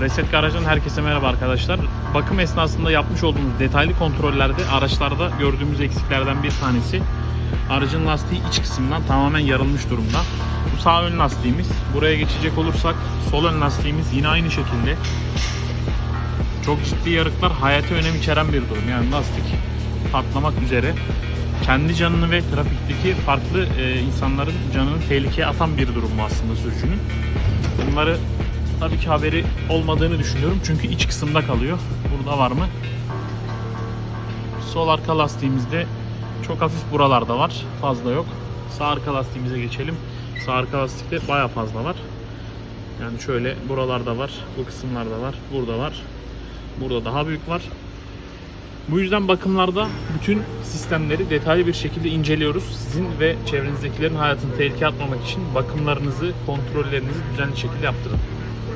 Reset Garaj'dan herkese merhaba arkadaşlar. Bakım esnasında yapmış olduğumuz detaylı kontrollerde araçlarda gördüğümüz eksiklerden bir tanesi aracın lastiği iç kısmından tamamen yarılmış durumda. Bu sağ ön lastiğimiz. Buraya geçecek olursak sol ön lastiğimiz yine aynı şekilde. Çok ciddi yarıklar hayati önem içeren bir durum. Yani lastik patlamak üzere. Kendi canını ve trafikteki farklı e, insanların canını tehlikeye atan bir durum aslında sürücünün. Bunları tabii ki haberi olmadığını düşünüyorum. Çünkü iç kısımda kalıyor. Burada var mı? Sol arka lastiğimizde çok hafif buralarda var. Fazla yok. Sağ arka lastiğimize geçelim. Sağ arka lastikte baya fazla var. Yani şöyle buralarda var. Bu kısımlarda var. Burada var. Burada daha büyük var. Bu yüzden bakımlarda bütün sistemleri detaylı bir şekilde inceliyoruz. Sizin ve çevrenizdekilerin hayatını tehlikeye atmamak için bakımlarınızı, kontrollerinizi düzenli şekilde yaptırın.